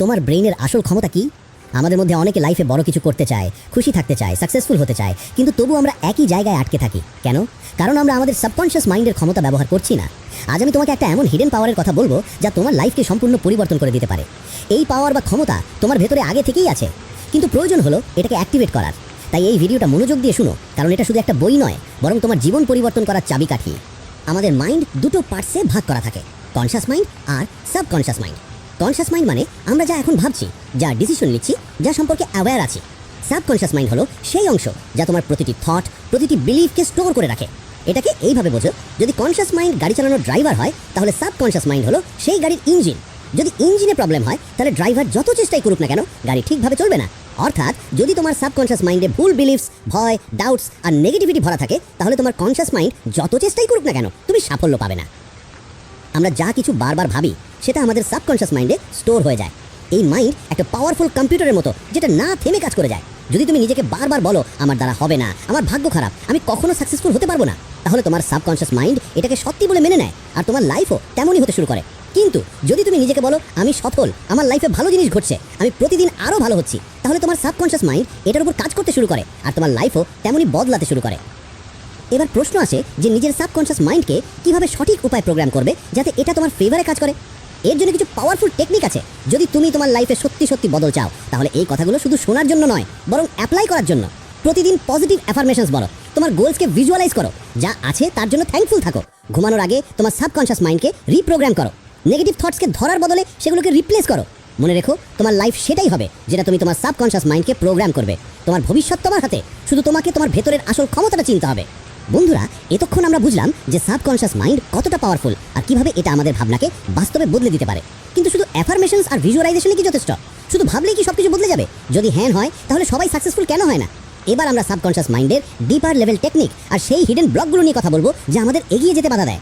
তোমার ব্রেইনের আসল ক্ষমতা কি? আমাদের মধ্যে অনেকে লাইফে বড় কিছু করতে চায়, খুশি থাকতে চায় সাকসেসফুল হতে চায়, কিন্তু তবু আমরা একই জায়গায় আটকে থাকি। কেন? কারণ আমরা আমাদের সাবকনশিয়াস মাইন্ডের ক্ষমতা ব্যবহার করছি না। আজ আমি তোমাকে একটা এমন হিডেন পাওয়ারের কথা বলব, যা তোমার লাইফকে সম্পূর্ণ পরিবর্তন করে দিতে পারে। এই পাওয়ার বা ক্ষমতা তোমার ভেতরে আগে থেকেই আছে। কিন্তু প্রয়োজন হলো এটাকে অ্যাক্টিভেট করার। তাই এই ভিডিওটা মনোযোগ দিয়ে শুনো, কারণ এটা শুধু একটা বই নয়, বরং তোমার জীবন পরিবর্তন করার চাবিকাঠি। আমাদের মাইন্ড দুটো পার্টসে ভাগ করা থাকে কনশাস মাইন্ড আর সাবকনশাস মাইন্ড কনশাস মাইন্ড মানে আমরা যা এখন ভাবছি, যা ডিসিশন নিচ্ছি, যা সম্পর্কে অ্যাওয়্যার আছি। সাবকনশাস মাইন্ড হলো সেই অংশ যা তোমার প্রতিটি থট প্রতিটি বিলিফকে স্টোর করে রাখে। এটাকে এইভাবে বোঝো, যদি কনশাস মাইন্ড গাড়ি চালানোর ড্রাইভার হয়, তাহলে সাবকনশাস মাইন্ড হলো সেই গাড়ির ইঞ্জিন যদি ইঞ্জিনে প্রবলেম হয়, তাহলে ড্রাইভার যত চেষ্টাই করুক না কেন, গাড়ি ঠিকভাবে চলবে না। অর্থাৎ যদি তোমার সাবকনশাস মাইন্ডে ভুল বিলিফস ভয় ডাউটস আর নেগেটিভিটি ভরা থাকে, তাহলে তোমার কনশাস মাইন্ড যত চেষ্টাই করুক না কেন, তুমি সাফল্য পাবে না। আমরা যা কিছু বারবার ভাবি সেটা আমাদের সাবকনশিয়াস মাইন্ডে স্টোর হয়ে যায়। এই মাইন্ড একটা পাওয়ারফুল কম্পিউটারের মতো, যেটা না থেমে কাজ করে যায়। যদি তুমি নিজেকে বারবার বলো, আমার দ্বারা হবে না, আমার ভাগ্য খারাপ, আমি কখনো সাকসেসফুল হতে পারব না, তাহলে তোমার সাবকনশিয়াস মাইন্ড এটাকে সত্যি বলে মেনে নেয়, আর তোমার লাইফও তেমনই হতে শুরু করে। কিন্তু যদি তুমি নিজেকে বলো, আমি সফল, আমার লাইফে ভালো জিনিস ঘটছে, আমি প্রতিদিন আরও ভালো হচ্ছি, তাহলে তোমার সাবকনশিয়াস মাইন্ড এটার উপর কাজ করতে শুরু করে, আর তোমার লাইফও তেমনই বদলাতে শুরু করে। এবার প্রশ্ন আসে যে নিজের সাবকনশিয়াস মাইন্ডকে কীভাবে সঠিক উপায় প্রোগ্রাম করবে, যাতে এটা তোমার ফেভারে কাজ করে? এর জন্য কিছু পাওয়ারফুল টেকনিক আছে। যদি তুমি তোমার লাইফে সত্যি সত্যি বদল চাও, তাহলে এই কথাগুলো শুধু শোনার জন্য নয়, বরং অ্যাপ্লাই করার জন্য। প্রতিদিন পজিটিভ অ্যাফার্মেশনস বলো। তোমার গোলসকে ভিজুয়ালাইজ করো। যা আছে তার জন্য থ্যাঙ্কফুল থাকো। ঘুমানোর আগে তোমার সাবকনশিয়াস মাইন্ডকে রিপ্রোগ্রাম করো। নেগেটিভ থটসকে ধরার বদলে সেগুলোকে রিপ্লেস করো। মনে রেখো, তোমার লাইফ সেটাই হবে, যেটা তুমি তোমার সাবকনশিয়াস মাইন্ডকে প্রোগ্রাম করবে। তোমার ভবিষ্যৎ তোমার হাতে। শুধু তোমাকে তোমার ভেতরের আসল ক্ষমতাটা চিনতে হবে। বন্ধুরা, এতক্ষণ আমরা বুঝলাম যে সাবকনশিয়াস মাইন্ড কতটা পাওয়ারফুল আর কীভাবে এটা আমাদের ভাবনাকে বাস্তবে বদলে দিতে পারে। কিন্তু শুধু অ্যাফার্মেশনস আর ভিজুয়ালাইজেশনই কি যথেষ্ট? শুধু ভাবলেই কি সবকিছু বদলে যাবে? যদি হ্যান হয়, তাহলে সবাই সাকসেসফুল কেন হয় না? এবার আমরা সাবকনশিয়াস মাইন্ডের ডিপার লেভেল টেকনিক আর সেই হিডেন ব্লকগুলো নিয়ে কথা বলব যা আমাদের এগিয়ে যেতে বাধা দেয়।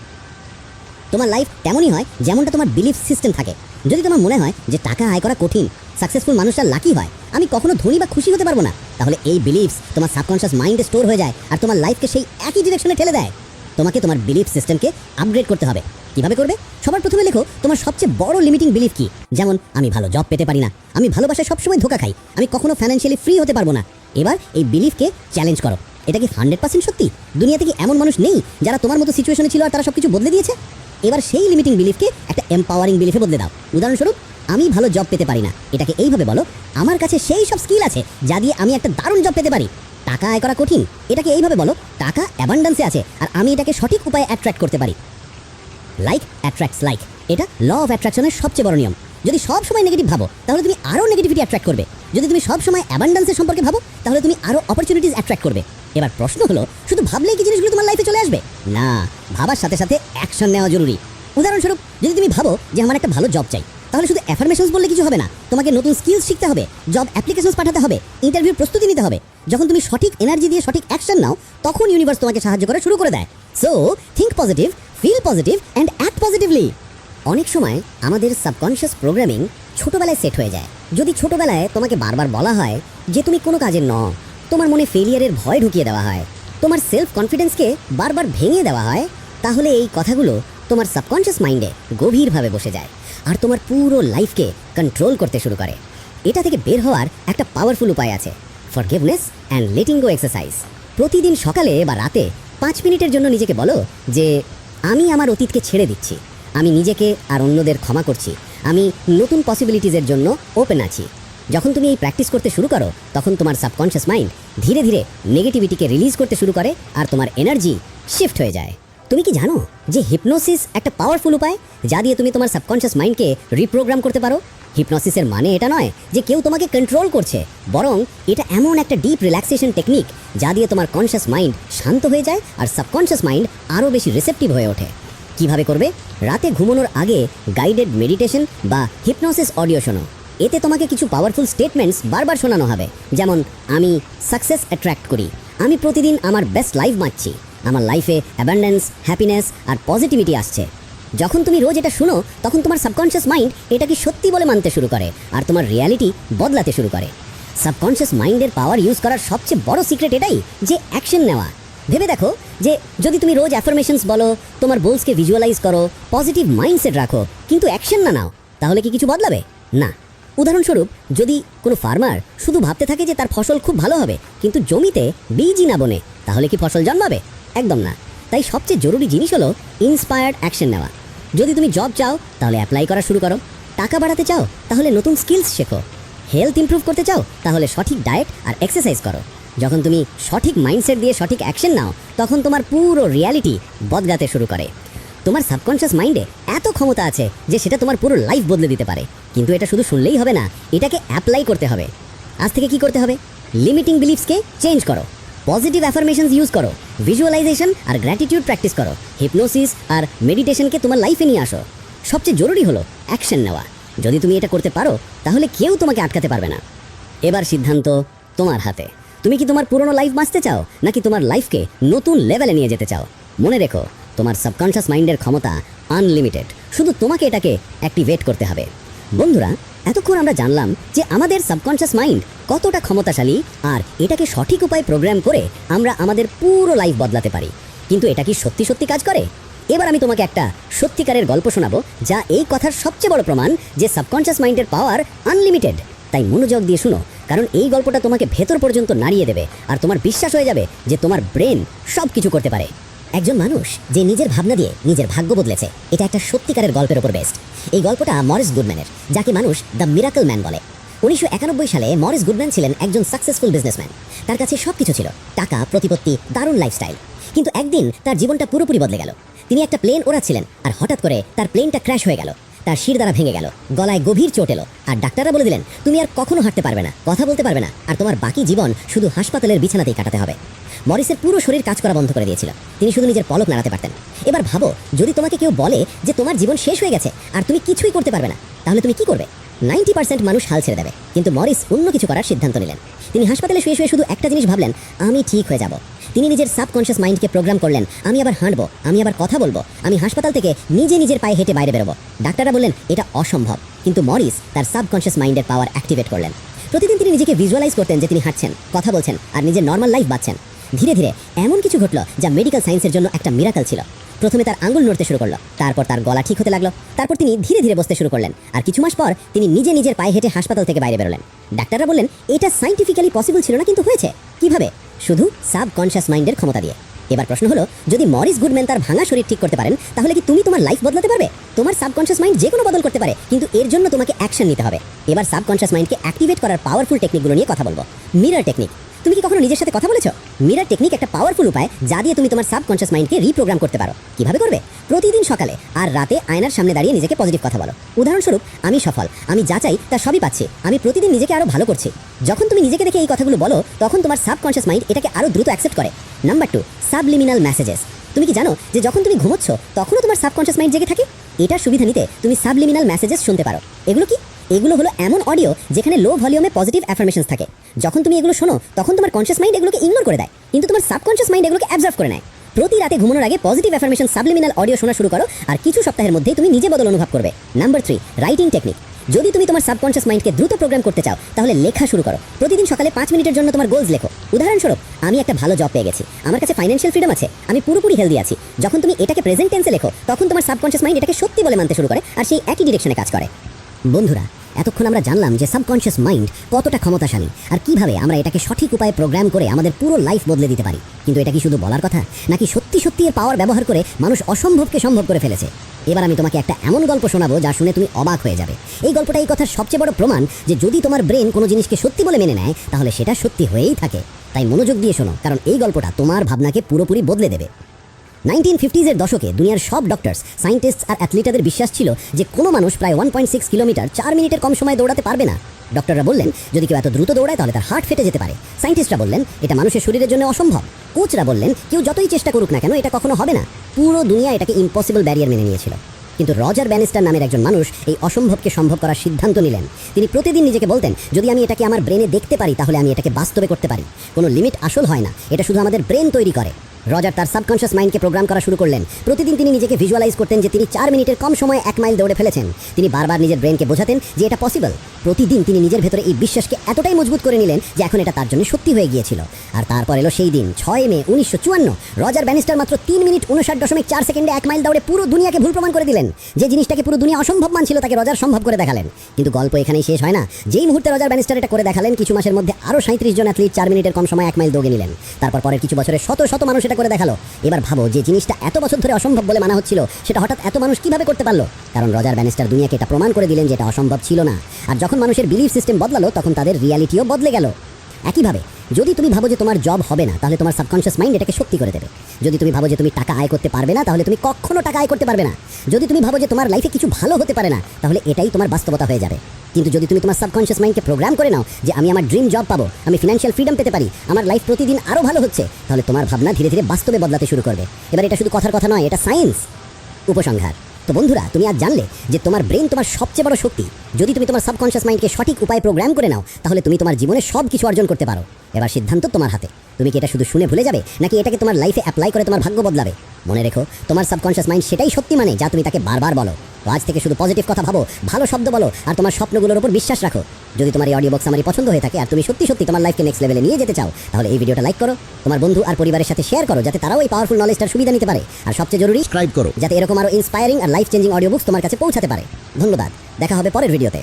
তোমার লাইফ তেমনই হয় যেমনটা তোমার বিলিফ সিস্টেম থাকে। যদি তোমার মনে হয় যে টাকা আয় করা কঠিন সাকসেসফুল মানুষরা লাকি হয়। আমি কখনো ধনী বা খুশি হতে পারব না। তাহলে এই বিলিফস তোমার সাবকনশিয়াস মাইন্ডে স্টোর হয়ে যায় আর তোমার লাইফকে সেই একই ডিরেকশনে ঠেলে দেয়। তোমাকে তোমার বিলিফ সিস্টেমকে আপগ্রেড করতে হবে। কীভাবে করবে? সবার প্রথমে লেখো, তোমার সবচেয়ে বড় লিমিটিং বিলিফ কি? যেমন, আমি ভালো জব পেতে পারি না। আমি ভালোবাসায় সবসময় ধোকা খাই। আমি কখনো ফাইন্যান্সিয়ালি ফ্রি হতে পারব না। এবার এই বিলিফকে চ্যালেঞ্জ করো। এটা কি হান্ড্রেড পার্সেন্ট সত্যি? দুনিয়াতে কি এমন মানুষ নেই যারা তোমার মতো সিচুয়েশনে ছিল আর তারা সবকিছু বদলে দিয়েছে? এবার সেই লিমিটিং বিলিফকে একটা এম্পাওয়ারিং বিলিফে বদলে দাও। উদাহরণস্বরূপ আমি ভালো জব পেতে পারি না। এটাকে এইভাবে বলো, আমার কাছে সেই সব স্কিল আছে যা দিয়ে আমি একটা দারুণ জব পেতে পারি। টাকা আয় করা কঠিন, এটাকে এইভাবে বলো, টাকা অ্যাবান্ডান্সে আছে, আর আমি এটাকে সঠিক উপায়ে অ্যাট্রাক্ট করতে পারি। লাইক অ্যাট্রাক্টস লাইক এটা ল অফ অ্যাট্রাকশনের সবচেয়ে বড় নিয়ম। যদি সব সময় নেগেটিভ ভাবো, তাহলে তুমি আরও নেগেটিভিটি অ্যাট্রাক্ট করবে। যদি তুমি সব সময় অ্যাবান্ডান্সের সম্পর্কে ভাবো, তাহলে তুমি আরও অপরচুনিটিস অ্যাট্রাক্ট করবে। এবার প্রশ্ন হলো, শুধু ভাবলেই কি জিনিসগুলো তোমার লাইফে চলে আসবে? না, ভাবার সাথে সাথে অ্যাকশন নেওয়া জরুরি। উদাহরণস্বরূপ, যদি তুমি ভাবো যে আমার একটা ভালো জব চাই তাহলে শুধু অ্যাফার্মেশনস বললে কিছু হবে না। তোমাকে নতুন স্কিলস শিখতে হবে জব অ্যাপ্লিকেশনস পাঠাতে হবে ইন্টারভিউর প্রস্তুতি নিতে হবে। যখন তুমি সঠিক এনার্জি দিয়ে সঠিক অ্যাকশন নাও, তখন ইউনিভার্স তোমাকে সাহায্য করা শুরু করে দেয়। So think positive feel positive and act positively অনেক সময় আমাদের সাবকনশিয়াস প্রোগ্রামিং ছোটবেলায় সেট হয়ে যায়। যদি ছোটবেলায় তোমাকে বারবার বলা হয় যে তুমি কোনো কাজের ন, তোমার মনে ফেলিয়ারের ভয় ঢুকিয়ে দেওয়া হয়, তোমার সেলফ কনফিডেন্সকে বারবার ভেঙে দেওয়া হয়, তাহলে এই কথাগুলো তোমার সাবকনশিয়াস মাইন্ডে গভীরভাবে বসে যায়। আর তোমার পুরো লাইফকে কন্ট্রোল করতে শুরু করে। এটা থেকে বের হওয়ার একটা পাওয়ারফুল উপায় আছে forgiveness and letting go exercise প্রতিদিন সকালে বা রাতে পাঁচ মিনিটের জন্য নিজেকে বলো যে, আমি আমার অতীতকে ছেড়ে দিচ্ছি। আমি নিজেকে আর অন্যদের ক্ষমা করছি। আমি নতুন পসিবিলিটিসের জন্য ওপেন আছি। যখন তুমি এই প্র্যাকটিস করতে শুরু করো, তখন তোমার সাবকনশিয়াস মাইন্ড ধীরে ধীরে নেগেটিভিটিকে রিলিজ করতে শুরু করে আর তোমার এনার্জি শিফট হয়ে যায়। তুমি কি জানো যে হিপনোসিস একটা পাওয়ারফুল উপায়? যা দিয়ে তুমি তোমার সাবকনশিয়াস মাইন্ডকে রিপ্রোগ্রাম করতে পারো। হিপনোসিসের মানে এটা নয় যে কেউ তোমাকে কন্ট্রোল করছে, বরং এটা এমন একটা ডিপ রিল্যাক্সেশন টেকনিক যা দিয়ে তোমার কনশিয়াস মাইন্ড শান্ত হয়ে যায় আর সাবকনশিয়াস মাইন্ড আরও বেশি রিসেপটিভ হয়ে ওঠে। কীভাবে করবে? রাতে ঘুমানোর আগে গাইডেড মেডিটেশন বা হিপনোসিস অডিও শোনো। এতে তোমাকে কিছু পাওয়ারফুল স্টেটমেন্টস বারবার শোনানো হবে। যেমন, আমি সাকসেস অ্যাট্রাক্ট করি। আমি প্রতিদিন আমার বেস্ট লাইফ বাঁচছি। আমার লাইফে অ্যাবান্ডেন্স হ্যাপিনেস আর পজিটিভিটি আসছে। যখন তুমি রোজ এটা শুনো, তখন তোমার সাবকনশিয়াস মাইন্ড এটাকে সত্যি বলে মানতে শুরু করে আর তোমার রিয়ালিটি বদলাতে শুরু করে। সাবকনশিয়াস মাইন্ডের পাওয়ার ইউজ করার সবচেয়ে বড় সিক্রেট এটাই যে অ্যাকশন নেওয়া। ভেবে দেখো যে যদি তুমি রোজ অ্যাফার্মেশনস বলো, তোমার গোলসকে ভিজুয়ালাইজ করো পজিটিভ মাইন্ডসেট রাখো, কিন্তু অ্যাকশন না নাও, তাহলে কি কিছু বদলাবে? না। উদাহরণস্বরূপ, যদি কোনো ফার্মার শুধু ভাবতে থাকে যে তার ফসল খুব ভালো হবে, কিন্তু জমিতে বীজই না বনে, তাহলে কি ফসল জন্মাবে? একদম না। তাই সবচেয়ে জরুরি জিনিস হলো ইন্সপায়ার্ড অ্যাকশন নেওয়া। যদি তুমি জব চাও, তাহলে অ্যাপ্লাই করা শুরু করো। টাকা বাড়াতে চাও, তাহলে নতুন স্কিলস শেখো। হেলথ ইমপ্রুভ করতে চাও, তাহলে সঠিক ডায়েট আর এক্সারসাইজ করো। যখন তুমি সঠিক মাইন্ডসেট দিয়ে সঠিক অ্যাকশন নাও, তখন তোমার পুরো রিয়ালিটি বদলাতে শুরু করে। তোমার সাবকনশিয়াস মাইন্ডে এত ক্ষমতা আছে যে সেটা তোমার পুরো লাইফ বদলে দিতে পারে। কিন্তু এটা শুধু শুনলেই হবে না, এটাকে অ্যাপ্লাই করতে হবে। আজ থেকে কি করতে হবে? লিমিটিং বিলিফসকে চেঞ্জ করো। পজিটিভ অ্যাফার্মেশনস ইউজ করো। ভিজুয়ালাইজেশন আর গ্র্যাটিটিউড প্র্যাকটিস করো। হিপনোসিস আর মেডিটেশনকে তোমার লাইফে নিয়ে আসো। সবচেয়ে জরুরি হলো অ্যাকশন নেওয়া। যদি তুমি এটা করতে পারো, তাহলে কেউ তোমাকে আটকাতে পারবে না। এবার সিদ্ধান্ত তোমার হাতে। তুমি কি তোমার পুরনো লাইফ বাঁচতে চাও, নাকি তোমার লাইফকে নতুন লেভেলে নিয়ে যেতে চাও? মনে রেখো, তোমার সাবকনশিয়াস মাইন্ডের ক্ষমতা আনলিমিটেড শুধু তোমাকে এটাকে অ্যাক্টিভেট করতে হবে। বন্ধুরা এতক্ষণ আমরা জানলাম যে আমাদের সাবকনশিয়াস মাইন্ড কতটা ক্ষমতাশালী আর এটাকে সঠিক উপায়ে প্রোগ্রাম করে আমরা আমাদের পুরো লাইফ বদলাতে পারি, কিন্তু এটা কি সত্যি সত্যি কাজ করে? এবার আমি তোমাকে একটা সত্যিকারের গল্প শোনাবো যা এই কথার সবচেয়ে বড় প্রমাণ যে সাবকনশিয়াস মাইন্ডের পাওয়ার আনলিমিটেড তাই মনোযোগ দিয়ে শুনো, কারণ এই গল্পটা তোমাকে ভেতর পর্যন্ত নাড়িয়ে দেবে আর তোমার বিশ্বাস হয়ে যাবে যে তোমার ব্রেন সব কিছু করতে পারে। একজন মানুষ যে নিজের ভাবনা দিয়ে নিজের ভাগ্য বদলেছে, এটা একটা সত্যিকারের গল্পের ওপর বেস্ট এই গল্পটা মরিস গুডম্যানের, যাকে মানুষ দ্য মিরাকল ম্যান বলে। উনিশশো একানব্বই সালে মরিস গুডম্যান ছিলেন একজন সাকসেসফুল বিজনেসম্যান। তার কাছে সব কিছু ছিল, টাকা, প্রতিপত্তি, দারুণ লাইফস্টাইল। কিন্তু একদিন তার জীবনটা পুরোপুরি বদলে গেল। তিনি একটা প্লেন ওড়াচ্ছিলেন, আর হঠাৎ করে তার প্লেনটা ক্র্যাশ হয়ে গেল। তার শির দ্বারা ভেঙে গেল। গলায় গভীর চোট এলো। আর ডাক্তাররা বলে দিলেন, তুমি আর কখনো হাঁটতে পারবে না, কথা বলতে পারবে না। আর তোমার বাকি জীবন শুধু হাসপাতালের বিছানাতেই কাটাতে হবে। মরিসের পুরো শরীর কাজ করা বন্ধ করে দিয়েছিল। তিনি শুধু নিজের পলক নাড়াতে পারতেন। এবার ভাবো, যদি তোমাকে কেউ বলে যে তোমার জীবন শেষ হয়ে গেছে, আর তুমি কিছুই করতে পারবে না, তাহলে তুমি কি করবে? নাইনটি পার্সেন্ট মানুষ হাল ছেড়ে দেবে। কিন্তু মরিস অন্য কিছু করার সিদ্ধান্ত নিলেন। তিনি হাসপাতালে শুয়ে শুয়ে শুধু একটা জিনিস ভাবলেন, আমি ঠিক হয়ে যাব। তিনি নিজের সাবকনশিয়াস মাইন্ডকে প্রোগ্রাম করলেন। আমি আবার হাঁটবো, আমি আবার কথা বলব, আমি হাসপাতাল থেকে নিজে নিজের পায়ে হেঁটে বাইরে বেরোবো। ডাক্তাররা বললেন, এটা অসম্ভব। কিন্তু মরিস তার সাবকনশিয়াস মাইন্ডের পাওয়ার অ্যাক্টিভেট করলেন। প্রতিদিন তিনি নিজেকে ভিজুয়ালাইজ করতেন যে তিনি হাঁটছেন, কথা বলছেন আর নিজের নর্মাল লাইফ বাঁচছেন। ধীরে ধীরে এমন কিছু ঘটলো যা মেডিকেল সায়েন্সের জন্য একটা মিরাকল ছিল। প্রথমে তার আঙ্গুল নড়তে শুরু করল, তারপর তার গলা ঠিক হতে লাগল, তারপর তিনি ধীরে ধীরে বসতে শুরু করলেন। আর কিছু মাস পর তিনি নিজে নিজের পায়ে হেঁটে হাসপাতাল থেকে বাইরে বেরোলেন। ডাক্তাররা বললেন, এটা সাইন্টিফিক্যালি পসিবল ছিল না, কিন্তু হয়েছে। কীভাবে? শুধু সাবকনশিয়াস মাইন্ডের ক্ষমতা দিয়ে। এবার প্রশ্ন হলো, যদি মরিস গুডম্যান তার ভাঙা শরীর ঠিক করতে পারেন, তাহলে কি তুমি তোমার লাইফ বদলাতে পারবে? তোমার সাবকনশিয়াস মাইন্ড যে কোনো বদল করতে পারে, কিন্তু এর জন্য তোমাকে অ্যাকশন নিতে হবে। এবার সাবকনশিয়াস মাইন্ডকে অ্যাক্টিভেট করার পাওয়ারফুল টেকনিকগুলো নিয়ে কথা বলব। মিরার টেকনিক তুমি কি কখনো নিজের সাথে কথা বলেছ? মিরর টেকনিক একটা পাওয়ারফুল উপায় যা দিয়ে তুমি তোমার সাবকনশিয়াস মাইন্ডকে রিপ্রোগ্রাম করতে পারো। কীভাবে করবে? প্রতিদিন সকালে আর রাতে আয়নার সামনে দাঁড়িয়ে নিজেকে পজিটিভ কথা বলো। উদাহরণস্বরূপ, আমি সফল, আমি যা চাই তা সবই পাচ্ছি, আমি প্রতিদিন নিজেকে আরও ভালো করছি। যখন তুমি নিজেকে দেখে এই কথাগুলো বলো, তখন তোমার সাবকনশিয়াস মাইন্ড এটাকে আরও দ্রুত অ্যাকসেপ্ট করে। নাম্বার টু সাবলিমিনাল মেসেজেস তুমি কি জানো যে যখন তুমি ঘুমোচ্ছ, তখনও তোমার সাবকনশিয়াস মাইন্ড জেগে থাকে? এটার সুবিধা নিতে তুমি সাবলিমিনাল মেসেজেস শুনতে পারো। এগুলো কি? এগুলো হলো এমন অডিও যেখানে লো ভলিউমে পজিটিভ অ্যাফার্মেশনস থাকে। যখন তুমি এগুলো শোনো, তখন তোমার কনশিয়াস মাইন্ড এগুলোকে ইগনোর করে দেয়। কিন্তু তোমার সাবকনশিয়াস মাইন্ড এগুলোকে অ্যাবজর্ভ করে নেয়। প্রতি রাতে ঘুমানোর আগে পজিটিভ অ্যাফার্মেশন সাবলিমিনাল অডিও শোনা শুরু করো আর কিছু সপ্তাহের মধ্যেই তুমি নিজে বদল অনুভব করবে। নাম্বার থ্রি রাইটিং টেকনিক যদি তুমি তোমার সাবকনশিয়াস মাইন্ডকে দ্রুত প্রোগ্রাম করতে চাও, তাহলে লেখা শুরু করো। প্রতিদিন সকালে পাঁচ মিনিটের জন্য তোমার গোলস লেখো। উদাহরণস্বরূপ, আমি একটা ভালো জব পেয়ে গেছি। আমার কাছে ফাইন্যান্সিয়াল ফ্রিডম আছে। আমি পুরোপুরি হেলদি আছি। যখন তুমি এটাকে প্রেজেন্ট টেন্সে লেখো, তখন তোমার সাবকনশিয়াস মাইন্ড এটাকে সত্যি বলে মানতে শুরু করে আর সেই একই ডিরেকশনে কাজ করে। বন্ধুরা, এতক্ষণ আমরা জানলাম যে সাবকনশিয়াস মাইন্ড কতটা ক্ষমতাশালী আর কীভাবে আমরা এটাকে সঠিক উপায়ে প্রোগ্রাম করে আমাদের পুরো লাইফ বদলে দিতে পারি। কিন্তু এটা কি শুধু বলার কথা? নাকি সত্যি সত্যি এর পাওয়ার ব্যবহার করে মানুষ অসম্ভবকে সম্ভব করে ফেলেছে? এবার আমি তোমাকে একটা এমন গল্প শোনাবো যা শুনে তুমি অবাক হয়ে যাবে। এই গল্পটা এই কথার সবচেয়ে বড় প্রমাণ যে যদি তোমার ব্রেন কোনো জিনিসকে সত্যি বলে মেনে নেয়, তাহলে সেটা সত্যি হয়েই থাকে। তাই মনোযোগ দিয়ে শোনো, কারণ এই গল্পটা তোমার ভাবনাকে পুরোপুরি বদলে দেবে। নাইনটিন ফিফটিজের দশকে দুনিয়ার সব ডক্টরস সায়েন্টিস্ট আর অ্যাথলিটাদের বিশ্বাস ছিল যে কোনো মানুষ প্রায় ওয়ান পয়েন্ট সিক্স কিলোমিটার চার মিনিটের কম সময় দৌড়াতে পারবে না। ডক্টররা বললেন, যদি কেউ এত দ্রুত দৌড়ায়, তাহলে তার হার্ট ফেটে যেতে পারে। সায়েন্টিস্টরা বললেন, এটা মানুষের শরীরের জন্য অসম্ভব। কোচরা বললেন, কেউ যতই চেষ্টা করুক না কেন, এটা কখনো হবে না। পুরো দুনিয়া এটাকে ইম্পসিবল ব্যারিয়ার মেনে নিয়েছিল। কিন্তু রজার ব্যানিস্টার নামের একজন মানুষ এই অসম্ভবকে সম্ভব করার সিদ্ধান্ত নিলেন। তিনি প্রতিদিন নিজেকে বলতেন, যদি আমি এটাকে আমার ব্রেনে দেখতে পারি, তাহলে আমি এটাকে বাস্তবে করতে পারি। কোনো লিমিট আসল হয় না। এটা শুধু আমাদের ব্রেন তৈরি করে। রজার তার সাবকনশিয়াস মাইন্ডকে প্রোগ্রাম করা শুরু করলেন। প্রতিদিন তিনি নিজেকে ভিজুয়ালাইজ করতেন যে তিনি চার মিনিটের কম সময়ে এক মাইল দৌড়ে ফেলেছেন। তিনি বারবার নিজের ব্রেনকে বোঝাতেন যে এটা পসিবল। প্রতিদিন তিনি নিজের ভেতরে এই বিশ্বাসকে এতটাই মজবুত করে নিলেন যে এখন এটা তার জন্য সত্যি হয়ে গিয়েছিল। আর তারপর এলো সেই দিন, ছয় মে, উনিশশো চুয়ান্ন। রজার ব্যানিস্টার মাত্র তিন মিনিট উনষাট দশমিক চার সেকেন্ডে এক মাইল দৌড়ে পুরো দুনিয়াকে ভুল প্রমাণ করে দিলেন। যে জিনিসটাকে পুরো দুনিয়া অসম্ভব মানছিল তাকে রজার সম্ভব করে দেখালেন। কিন্তু গল্প এখানেই শেষ হয় না। যেই মুহূর্তে রজার ব্যানিস্টার এটা করে দেখালেন, কিছু মাসের মধ্যে আরও সাঁত্রিশ জন অ্যাথলিট চার মিনিটের কম সময় এক মাইল দৌড়ে নিলেন। তারপর পরের কিছু বছরে শত শত মানুষ এটা করে দেখাল। এবার ভাবো যে জিনিসটা এত বছর ধরে অসম্ভব বলে মানা হচ্ছিল, সেটা হঠাৎ এত মানুষ কীভাবে করতে পারল? কারণ রজার ব্যানিস্টার দুনিয়াকে এটা প্রমাণ করে দিলেন যে এটা অসম্ভব ছিল না। আর যখন মানুষের বিলিফ সিস্টেম বদলালো, তখন তাদের রিয়ালিটিও বদলে গেল। একইভাবে, যদি তুমি ভাবো যে তোমার জব হবে না, তাহলে তোমার সাবকনশিয়াস মাইন্ড এটাকে সত্যি করে দেবে। যদি তুমি ভাবো যে তুমি টাকা আয় করতে পারবে না, তাহলে তুমি কখনো টাকা আয় করতে পারবে না। যদি তুমি ভাবো যে তোমার লাইফে কিছু ভালো হতে পারে না, তাহলে এটাই তোমার বাস্তবতা হয়ে যাবে। কিন্তু যদি তুমি তোমার সাবকনশিয়াস মাইন্ডকে প্রোগ্রাম করে নাও যে আমি আমার ড্রিম জব পাবো, আমি ফিনান্সিয়াল ফ্রিডম পেতে পারি, আমার লাইফ প্রতিদিন আরও ভালো হচ্ছে, তাহলে তোমার ভাবনা ধীরে ধীরে বাস্তবে বদলাতে শুরু করবে। এবার এটা শুধু কথার কথা নয়, এটা সায়েন্স উপসংহার। তো বন্ধুরা, তুমি আজ জানলে যে তোমার ব্রেন তোমার সবচেয়ে বড় শক্তি। যদি তুমি তোমার সাবকনশিয়াস মাইন্ডকে সঠিক উপায়ে প্রোগ্রাম করে নাও, তাহলে তুমি তোমার জীবনে সব কিছু অর্জন করতে পারো। এবার সিদ্ধান্ত তোমার হাতে। তুমি কি এটা শুধু শুনে ভুলে যাবে, নাকি এটাকে তোমার লাইফে অ্যাপ্লাই করে তোমার ভাগ্য বদলাবে? মনে রেখো, তোমার সাবকনশিয়াস মাইন্ড সেটাই সত্যি মানে যা তুমি তাকে বারবার বলো। আজ থেকে শুধু পজিটিভ কথা ভাবো ভালো শব্দ বলো আর তোমার স্বপ্নগুলোর উপর বিশ্বাস রাখো। যদি তোমার এই অডিও বক্স আমার পছন্দ হয়ে থাকে আর তুমি সত্যি সত্যি তোমার লাইফকে নেক্সট লেভেলে নিয়ে যেতে চাও তাহলে এই ভিডিওটা লাইক করো তোমার বন্ধু আর পরিবারের সাথে শেয়ার করো যাতে তারাও এই পাওয়ারফুল নলেজটার সুবিধা নিতে পারে। আর সবচেয়ে জরুরি সাবস্ক্রাইব করো। যাতে এরকম আরও ইন্সপায়ারিং আর লাইফ চেঞ্জিং অডিও বুকস তোমার কাছে পৌঁছাতে পারে। ধন্যবাদ দেখা হবে পরের ভিডিওতে